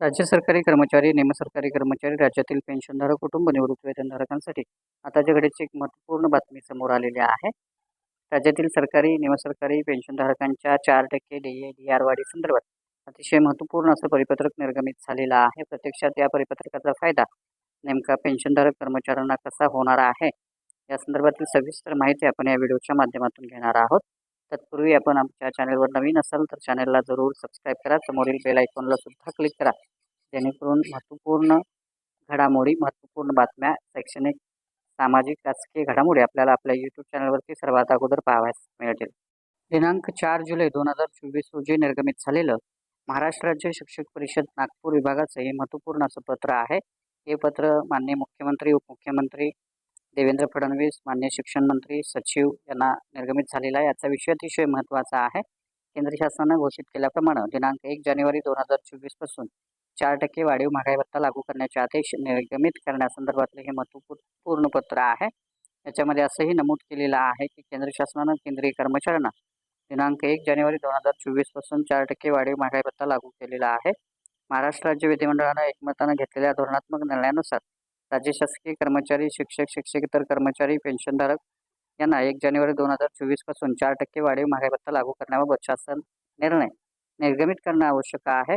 राज्य सरकारी कर्मचारी निमसरकारी कर्मचारी राज्यातील पेन्शनधारक कुटुंब निवृत्त वेतनधारकांसाठी आताच्या घडीची एक महत्त्वपूर्ण बातमी समोर आलेली आहे. राज्यातील सरकारी निमसरकारी पेन्शनधारकांच्या चार टक्के डी ए डी आर वाढी संदर्भात अतिशय महत्त्वपूर्ण असं परिपत्रक निर्गमित झालेलं आहे. प्रत्यक्षात या परिपत्रकाचा फायदा नेमका पेन्शनधारक कर्मचाऱ्यांना कसा होणार आहे? या संदर्भातील सविस्तर माहिती आपण या व्हिडिओच्या माध्यमातून घेणार आहोत. तत्पूर्वी आपण आमच्या चॅनलवर नवीन असाल तर चॅनलला जरूर सबस्क्राईब करा. समोरील बेल आयकॉनला सुद्धा क्लिक करा. जेणेकरून महत्त्वपूर्ण घडामोडी महत्त्वपूर्ण बातम्या शैक्षणिक सामाजिक राजकीय घडामोडी आपल्याला आपल्या यूट्यूब चॅनलवरती सर्वात अगोदर पाहावयास मिळतील. दिनांक चार जुलै दोन हजार चोवीस रोजी निर्गमित झालेलं महाराष्ट्र राज्य शिक्षक परिषद नागपूर विभागाचं हे महत्त्वपूर्ण असं पत्र आहे. हे पत्र माननीय मुख्यमंत्री उपमुख्यमंत्री देवेंद्र फडणवीस मान्य शिक्षण मंत्री सचिव यांना निर्गमित झालेला आहे याचा विषय अतिशय महत्त्वाचा आहे. केंद्र शासनानं घोषित केल्याप्रमाणे दिनांक एक जानेवारी दोन हजार चोवीसपासून चार टक्के वाढीव महागाई भत्ता लागू करण्याचे आदेश निर्गमित करण्यासंदर्भातले हे महत्त्वपूर्ण पत्र आहे. याच्यामध्ये असंही नमूद केलेलं आहे की केंद्र शासनानं केंद्रीय कर्मचाऱ्यांना दिनांक एक जानेवारी दोन हजार चोवीसपासून चार टक्के वाढीव महागाई भत्ता लागू केलेला आहे. महाराष्ट्र राज्य विधिमंडळानं एकमतानं घेतलेल्या धोरणात्मक निर्णयानुसार राज्य शासकीय कर्मचारी शिक्षक शिक्षकेतर कर्मचारी पेन्शनधारक यांना एक जानेवारी दोन हजार चोवीसपासून चार टक्के वाढीव महागाई भत्ता लागू करण्याबाबत शासन निर्णय निर्गमित करणं आवश्यक आहे.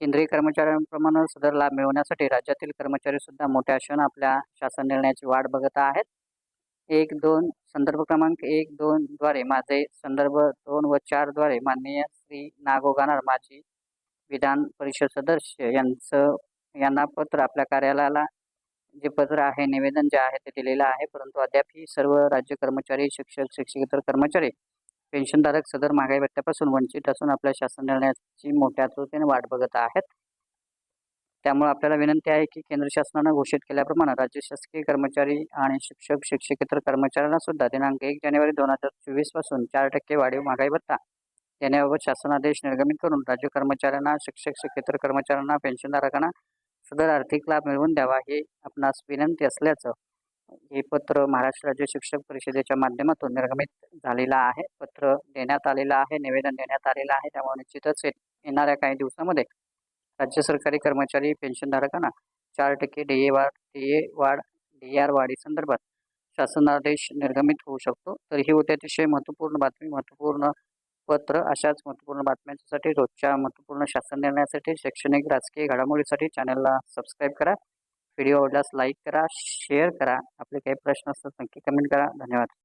केंद्रीय कर्मचाऱ्यांप्रमाणे सदर लाभ मिळवण्यासाठी राज्यातील कर्मचारी सुद्धा मोठ्या आशेनं आपल्या शासन निर्णयाची वाट बघत आहेत. एक दोन संदर्भ क्रमांक एक दोन द्वारे माझे संदर्भ दोन व चारद्वारे माननीय श्री नागोगानार माजी विधान परिषद सदस्य यांचं यांना पत्र आपल्या कार्यालयाला जे पत्र आहे निवेदन जे आहे ते दिलेलं आहे. परंतु अद्याप ही सर्व राज्य कर्मचारी शिक्षक शिक्षकेतर कर्मचारी पेन्शनधारक सदर महागाई भत्त्यापासून वंचित असून आपल्या शासन निर्णयाची मोठ्या आतुरतेने वाट बघत आहेत. त्यामुळे आपल्याला विनंती आहे की केंद्र शासनानं घोषित केल्याप्रमाणे राज्य शासकीय कर्मचारी आणि शिक्षक शिक्षकेतर कर्मचाऱ्यांना सुद्धा दिनांक एक जानेवारी दोन हजार चोवीसपासून चार टक्के वाढीव महागाई भत्ता देण्याबाबत शासनादेश निर्गमित करून राज्य कर्मचाऱ्यांना शिक्षक शिक्षकेतर कर्मचाऱ्यांना पेन्शनधारकांना सदर आर्थिक लाभ मिळवून द्यावा हे आपणास विनंती असल्याचं हे पत्र महाराष्ट्र राज्य शिक्षक परिषदेच्या माध्यमातून निर्गमित झालेलं आहे. पत्र देण्यात आलेलं आहे निवेदन देण्यात आलेलं आहे. त्यामुळे निश्चितच येणाऱ्या काही दिवसामध्ये राज्य सरकारी कर्मचारी पेन्शनधारकांना चार टक्के डी ए वाढ डी ए वाढ डी आर वाढी संदर्भात शासनादेश निर्गमित होऊ शकतो. तर ही होती अतिशय महत्त्वपूर्ण बातमी महत्त्वपूर्ण पत्र अशाच महत्त्वपूर्ण बातम्यांसाठी रोजच्या महत्त्वपूर्ण शासन निर्णयासाठी शैक्षणिक राजकीय घडामोडीसाठी चॅनलला सबस्क्राईब करा. व्हिडिओ आवडल्यास लाईक करा शेअर करा. आपले काही प्रश्न असतात नक्की कमेंट करा. धन्यवाद.